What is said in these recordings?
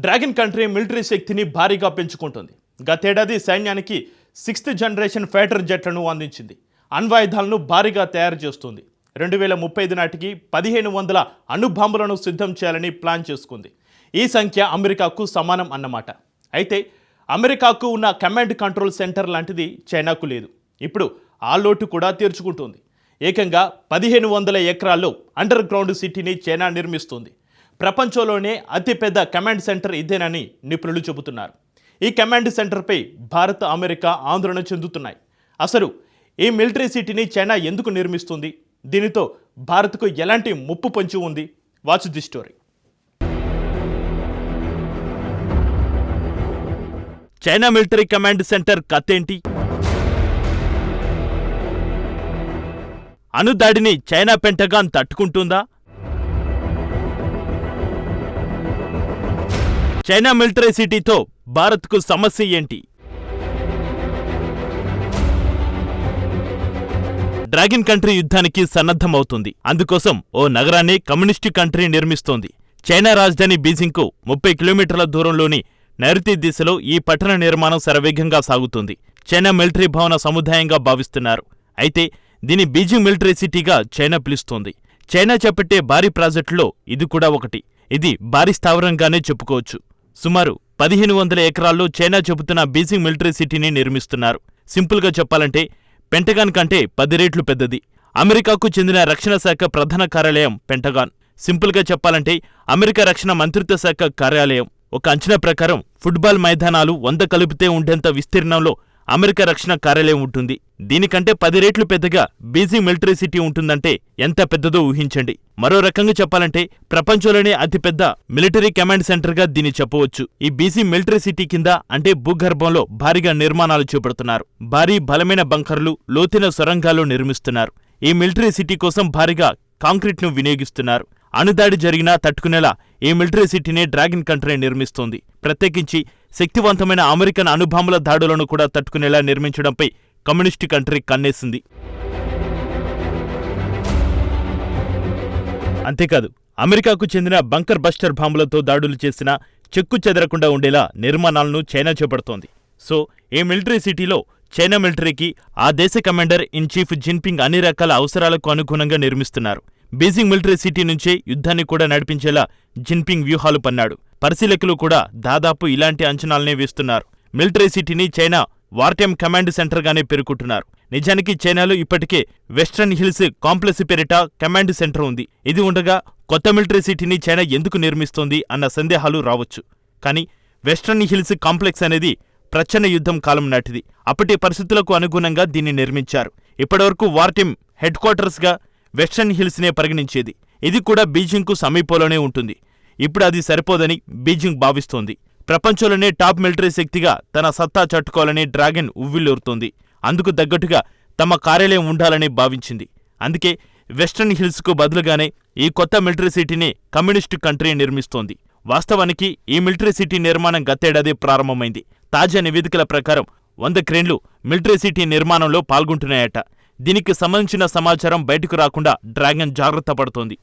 Dragon country military శక్తిని భారీగా పెంచుకుంటుంది. గతేడాది సైన్యానికి సిక్స్త్ జనరేషన్ ఫైటర్ జెట్లను అందించింది. అణ్వాయుధాలను భారీగా తయారు చేస్తుంది. రెండు వేల ముప్పై ఐదు నాటికి పదిహేను వందల అణుబాంబులను సిద్ధం చేయాలని ప్లాన్ చేసుకుంది. ఈ సంఖ్య అమెరికాకు సమానం అన్నమాట. అయితే అమెరికాకు ఉన్న కమాండ్ కంట్రోల్ సెంటర్ లాంటిది చైనాకు లేదు. ఇప్పుడు ఆ లోటు కూడా తీర్చుకుంటుంది. ఏకంగా పదిహేను వందల ఎకరాల్లో అండర్ గ్రౌండ్ సిటీని చైనా నిర్మిస్తుంది. ప్రపంచంలోనే అతిపెద్ద కమాండ్ సెంటర్ ఇదేనని నిపుణులు చెబుతున్నారు. ఈ కమాండ్ సెంటర్పై భారత్ అమెరికా ఆందోళన చెందుతున్నాయి. అసలు ఈ మిలిటరీ సిటీని చైనా ఎందుకు నిర్మిస్తుంది? దీనితో భారత్కు ఎలాంటి ముప్పు పొంచి ఉంది? Watch the story. China military command centre కథేంటి? అణుదాడిని చైనా పెంటగాన్ తట్టుకుంటుందా? చైనా మిలిటరీ సిటీతో భారత్కు సమస్య ఏంటి? డ్రాగన్ కంట్రీ యుద్ధానికి సన్నద్ధమవుతుంది. అందుకోసం ఓ నగరాన్ని కమ్యూనిస్టు కంట్రీ నిర్మిస్తోంది. చైనా రాజధాని బీజింగ్కు ముప్పై కిలోమీటర్ల దూరంలోని నైరుతి దిశలో ఈ పట్టణ నిర్మాణం శరవేగంగా సాగుతుంది. చైనా మిలిటరీ భవన సముదాయంగా భావిస్తున్నారు. అయితే దీని బీజింగ్ మిలిటరీ సిటీగా చైనా పిలుస్తోంది. చైనా చేపట్టే భారీ ప్రాజెక్టులో ఇది కూడా ఒకటి. ఇది భారీ స్థావరంగానే చెప్పుకోవచ్చు. సుమారు పదిహేను వందల ఎకరాల్లో చైనా చెబుతున్న బీజింగ్ మిలిటరీ సిటీని నిర్మిస్తున్నారు. సింపుల్గా చెప్పాలంటే పెంటగాన్ కంటే పది రేట్లు పెద్దది. అమెరికాకు చెందిన రక్షణ శాఖ ప్రధాన కార్యాలయం పెంటగాన్. సింపుల్గా చెప్పాలంటే అమెరికా రక్షణ మంత్రిత్వ శాఖ కార్యాలయం. ఒక అంచనా ప్రకారం ఫుట్బాల్ మైదానాలు వంద కలిపితే ఉండేంత విస్తీర్ణంలో అమెరికా రక్షణ కార్యాలయం ఉంటుంది. దీనికంటే పది రెట్లు పెద్దగా బీజింగ్ మిలిటరీ సిటీ ఉంటుందంటే ఎంత పెద్దదో ఊహించండి. మరో రకంగా చెప్పాలంటే ప్రపంచంలోనే అతిపెద్ద మిలిటరీ కమాండ్ సెంటర్గా దీన్ని చెప్పవచ్చు. ఈ బీజీ మిలిటరీ సిటీ కింద అంటే భూగర్భంలో భారీగా నిర్మాణాలు చేపడుతున్నారు. భారీ బలమైన బంకర్లు లోతైన సొరంగాలు నిర్మిస్తున్నారు. ఈ మిలిటరీ సిటీ కోసం భారీగా కాంక్రీట్ను వినియోగిస్తున్నారు. అణుదాడి జరిగినా తట్టుకునేలా ఈ మిలిటరీ సిటీనే డ్రాగన్ కంట్రీ నిర్మిస్తోంది. ప్రత్యేకించి శక్తివంతమైన అమెరికన్ అణుబాంబుల దాడులను కూడా తట్టుకునేలా నిర్మించడంపై కమ్యూనిస్టు కంట్రీ కన్నేసింది. అంతేకాదు అమెరికాకు చెందిన బంకర్ బస్టర్ బాంబులతో దాడులు చేసినా చెక్కు చెదరకుండా ఉండేలా నిర్మాణాలను చైనా చేపడుతోంది. సో ఈ మిలిటరీ సిటీలో చైనా మిలిటరీకి ఆ దేశ కమాండర్ ఇన్ చీఫ్ జిన్పింగ్ అన్ని రకాల అవసరాలకు అనుగుణంగా నిర్మిస్తున్నారు. బీజింగ్ మిలిటరీ సిటీ నుంచే యుద్ధాన్ని కూడా నడిపించేలా జిన్పింగ్ వ్యూహాలు పన్నాడు. పరిశీలకులు కూడా దాదాపు ఇలాంటి అంచనాలనే వేస్తున్నారు. మిలిటరీ సిటీని చైనా వార్టైమ్ కమాండ్ సెంటర్గానే పేర్కొంటున్నారు నిజానికి చైనాలో ఇప్పటికే వెస్ట్రన్ హిల్స్ కాంప్లెక్స్ పేరిట కమాండ్ సెంటర్ ఉంది. ఇది ఉండగా కొత్త మిలిటరీ సిటీని చైనా ఎందుకు నిర్మిస్తోంది అన్న సందేహాలు రావచ్చు. కానీ వెస్ట్రన్ హిల్స్ కాంప్లెక్స్ అనేది ప్రచ్ఛన్న యుద్ధం కాలం నాటిది. అప్పటి పరిస్థితులకు అనుగుణంగా దీన్ని నిర్మించారు. ఇప్పటివరకు వార్టిమ్ హెడ్ క్వార్టర్స్గా వెస్ట్రన్ హిల్స్నే పరిగణించేది. ఇది కూడా బీజింగ్కు సమీపంలోనే ఉంటుంది. ఇప్పుడు అది సరిపోదని బీజింగ్ భావిస్తోంది. ప్రపంచంలోనే టాప్ మిలిటరీ శక్తిగా తన సత్తా చట్టుకోవాలని డ్రాగన్ ఉవ్విల్లూరుతోంది అందుకు తగ్గట్టుగా తమ కార్యాలయం ఉండాలని భావించింది. అందుకే వెస్ట్రన్ హిల్స్కు బదులుగానే ఈ కొత్త మిలిటరీ సిటీని కమ్యూనిస్టు కంట్రీ నిర్మిస్తోంది. వాస్తవానికి ఈ మిలిటరీ సిటీ నిర్మాణం గతేడాది ప్రారంభమైంది. తాజా నివేదికల ప్రకారం వంద క్రేన్లు మిలిటరీ సిటీ నిర్మాణంలో పాల్గొంటున్నాయట. దీనికి సంబంధించిన సమాచారం బయటకు రాకుండా డ్రాగన్ జాగ్రత్త పడుతోంది.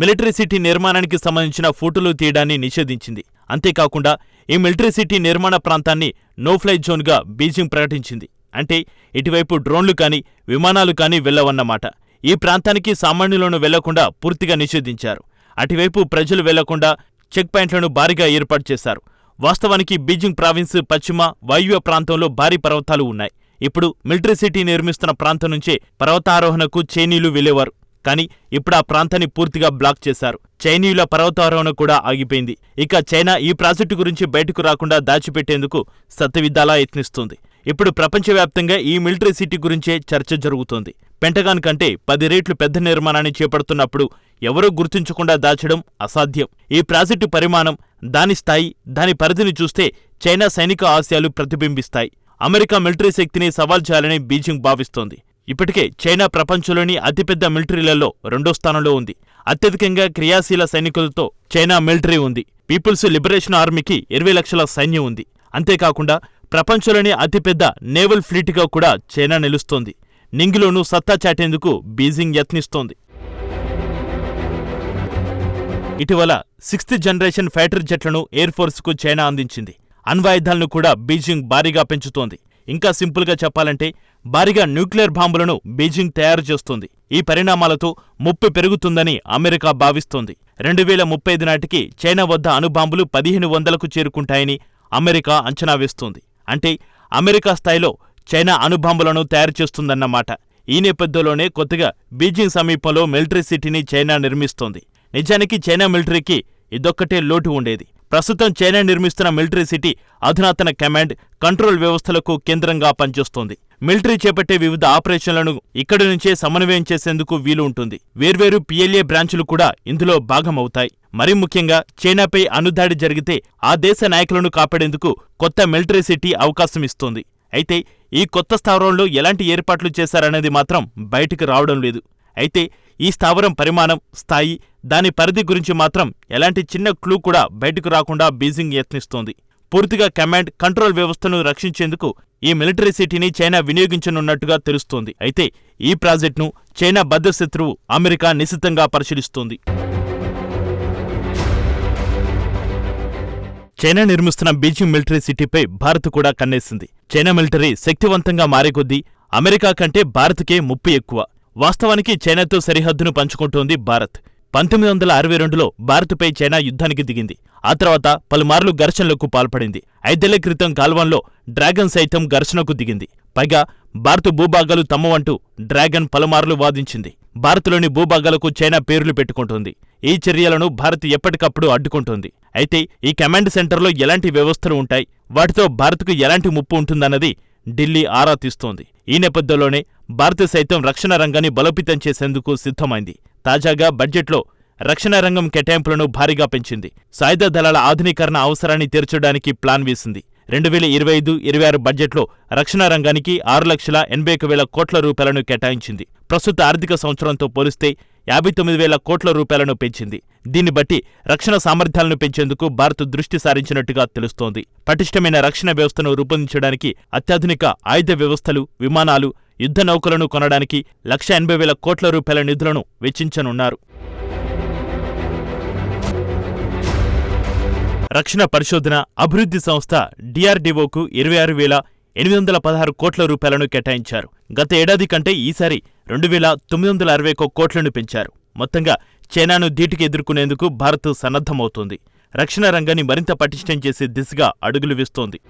మిలిటరీ సిటీ నిర్మాణానికి సంబంధించిన ఫోటోలు తీయడాన్ని నిషేధించింది. అంతేకాకుండా ఈ మిలిటరీ సిటీ నిర్మాణ ప్రాంతాన్ని నోఫ్లై జోన్గా బీజింగ్ ప్రకటించింది. అంటే ఇటువైపు డ్రోన్లు కానీ విమానాలు కానీ వెళ్ళవన్నమాట ఈ ప్రాంతానికి సామాన్యులను వెళ్ళకుండా పూర్తిగా నిషేధించారు. అటువైపు ప్రజలు వెళ్ళకుండా చెక్ పాయింట్లను భారీగా ఏర్పాటు చేశారు. వాస్తవానికి బీజింగ్ ప్రావిన్స్ పశ్చిమ వాయువ్య ప్రాంతంలో భారీ పర్వతాలు ఉన్నాయి. ఇప్పుడు మిలిటరీ సిటీ నిర్మిస్తున్న ప్రాంతం నుంచే పర్వతారోహణకు చైనీలు వెళ్ళేవారు. కానీ ఇప్పుడు ఆ ప్రాంతాన్ని పూర్తిగా బ్లాక్ చేశారు. చైనీయుల పర్వతారోహణ కూడా ఆగిపోయింది. ఇక చైనా ఈ ప్రాజెక్టు గురించి బయటకు రాకుండా దాచిపెట్టేందుకు సత్యవిద్దాలా యత్నిస్తుంది. ఇప్పుడు ప్రపంచవ్యాప్తంగా ఈ మిలిటరీ సిటీ గురించే చర్చ జరుగుతోంది. పెంటగాన్ కంటే పది రేట్లు పెద్ద నిర్మాణాన్ని చేపడుతున్నప్పుడు ఎవరూ గుర్తించకుండా దాచడం అసాధ్యం. ఈ ప్రాజెక్టు పరిమాణం దాని స్థాయి దాని పరిధిని చూస్తే చైనా సైనిక ఆశయాలు ప్రతిబింబిస్తాయి. అమెరికా మిలిటరీ శక్తిని సవాల్ చేయాలని బీజింగ్ భావిస్తోంది. ఇప్పటికే చైనా ప్రపంచంలోని అతిపెద్ద మిలిటరీలలో రెండో స్థానంలో ఉంది. అత్యధికంగా క్రియాశీల సైనికులతో చైనా మిలిటరీ ఉంది. పీపుల్స్ లిబరేషన్ ఆర్మీకి ఇరవై లక్షల సైన్యం ఉంది. అంతేకాకుండా ప్రపంచంలోని అతిపెద్ద నేవల్ ఫ్లీట్గా కూడా చైనా నిలుస్తోంది. నింగిలోనూ సత్తా చాటేందుకు బీజింగ్ యత్నిస్తోంది. ఇటీవల సిక్స్త్ జనరేషన్ ఫైటర్ జెట్లను ఎయిర్ ఫోర్స్కు చైనా అందించింది. అణ్వాయుధాలను కూడా బీజింగ్ భారీగా పెంచుతోంది. ఇంకా సింపుల్గా చెప్పాలంటే భారీగా న్యూక్లియర్ బాంబులను బీజింగ్ తయారు చేస్తుంది. ఈ పరిణామాలతో ముప్పు పెరుగుతుందని అమెరికా భావిస్తోంది. రెండు వేల ముప్పై ఐదు నాటికి చైనా వద్ద అణుబాంబులు పదిహేను వందలకు చేరుకుంటాయని అమెరికా అంచనా వేస్తోంది. అంటే అమెరికా స్థాయిలో చైనా అణుబాంబులను తయారు చేస్తుందన్నమాట. ఈ నేపథ్యంలోనే కొత్తగా బీజింగ్ సమీపంలో మిలిటరీ సిటీని చైనా నిర్మిస్తోంది. నిజానికి చైనా మిలిటరీకి ఇదొక్కటే లోటు ఉండేది. ప్రస్తుతం చైనా నిర్మిస్తున్న మిలిటరీ సిటీ అధునాతన కమాండ్ కంట్రోల్ వ్యవస్థలకు కేంద్రంగా పనిచేస్తోంది. మిలిటరీ చేపట్టే వివిధ ఆపరేషన్లను ఇక్కడి నుంచే సమన్వయం చేసేందుకు వీలు ఉంటుంది. వేర్వేరు పిఎల్ఏ బ్రాంచులు కూడా ఇందులో భాగమవుతాయి. మరి ముఖ్యంగా చైనాపై అనుదాడి జరిగితే ఆ దేశ నాయకులను కాపాడేందుకు కొత్త మిలిటరీ సిటీ అవకాశం ఇస్తోంది. అయితే ఈ కొత్త స్థావరంలో ఎలాంటి ఏర్పాట్లు చేశారనేది మాత్రం బయటికి రావడం లేదు. అయితే ఈ స్థావరం పరిమాణం స్థాయి దాని పరిధి గురించి మాత్రం ఎలాంటి చిన్న క్లూ కూడా బయటకు రాకుండా బీజింగ్ యత్నిస్తోంది. పూర్తిగా కమాండ్ కంట్రోల్ వ్యవస్థను రక్షించేందుకు ఈ మిలిటరీ సిటీని చైనా వినియోగించనున్నట్టుగా తెలుస్తోంది. అయితే ఈ ప్రాజెక్టును చైనా బద్ధశత్రువు అమెరికా నిశితంగా పరిశీలిస్తోంది. చైనా నిర్మిస్తున్న బీజింగ్ మిలిటరీ సిటీపై భారత్ కూడా కన్నేసింది. చైనా మిలిటరీ శక్తివంతంగా మారే కొద్దీ అమెరికా కంటే భారత్కే ముప్పు ఎక్కువ. వాస్తవానికి చైనాతో సరిహద్దును పంచుకుంటోంది భారత్. పంతొమ్మిది వందల అరవై రెండులో భారత్పై చైనా యుద్ధానికి దిగింది. ఆ తర్వాత పలుమార్లు ఘర్షణలకు పాల్పడింది. ఐదేళ్ళ క్రితం కాల్వంలో డ్రాగన్ సైతం ఘర్షణకు దిగింది. పైగా భారత్ భూభాగాలు తమ్మవంటూ డ్రాగన్ పలుమార్లు వాదించింది. భారత్లోని భూభాగాలకు చైనా పేర్లు పెట్టుకుంటోంది. ఈ చర్యలను భారత్ ఎప్పటికప్పుడు అడ్డుకుంటోంది. అయితే ఈ కమాండ్ సెంటర్లో ఎలాంటి వ్యవస్థలు ఉంటాయి? వాటితో భారత్కు ఎలాంటి ముప్పు ఉంటుందన్నది ఢిల్లీ ఆరా తీస్తోంది. ఈ నేపథ్యంలోనే భారత్ సైతం రక్షణ రంగాన్ని బలోపేతం చేసేందుకు సిద్ధమైంది. తాజాగా బడ్జెట్లో రక్షణ రంగం కేటాయింపులను భారీగా పెంచింది. సాయుధ దళాల ఆధునీకరణ అవసరాన్ని తీర్చడానికి ప్లాన్ వేసింది. రెండు వేల ఇరవై ఐదు ఇరవై ఆరు బడ్జెట్లో రక్షణ రంగానికి ఆరు లక్షల ఎనభై ఒక వేల కోట్ల రూపాయలను కేటాయించింది. ప్రస్తుత ఆర్థిక సంవత్సరంతో పోలిస్తే యాభై తొమ్మిది వేల కోట్ల రూపాయలను పెంచింది. దీన్ని బట్టి రక్షణ సామర్థ్యాలను పెంచేందుకు భారత్ దృష్టి సారించినట్టుగా తెలుస్తోంది. పటిష్టమైన రక్షణ వ్యవస్థను రూపొందించడానికి అత్యాధునిక ఆయుధ వ్యవస్థలు విమానాలు యుద్ధ నౌకలను కొనడానికి లక్ష ఎనభై వేల కోట్ల రూపాయల నిధులను వెచ్చించనున్నారు. రక్షణ పరిశోధన అభివృద్ధి సంస్థ డిఆర్డీఓకు ఇరవై ఆరు వేల ఎనిమిది వందల పదహారు కోట్ల రూపాయలను కేటాయించారు. గత ఏడాది కంటే ఈసారి రెండు వేల తొమ్మిది వందల అరవై ఒక్క కోట్లను పెంచారు. మొత్తంగా చైనాను ధీటికి ఎదుర్కొనేందుకు భారత్ సన్నద్ధమవుతోంది. రక్షణ రంగాన్ని మరింత పటిష్టం చేసే దిశగా అడుగులు వేస్తోంది.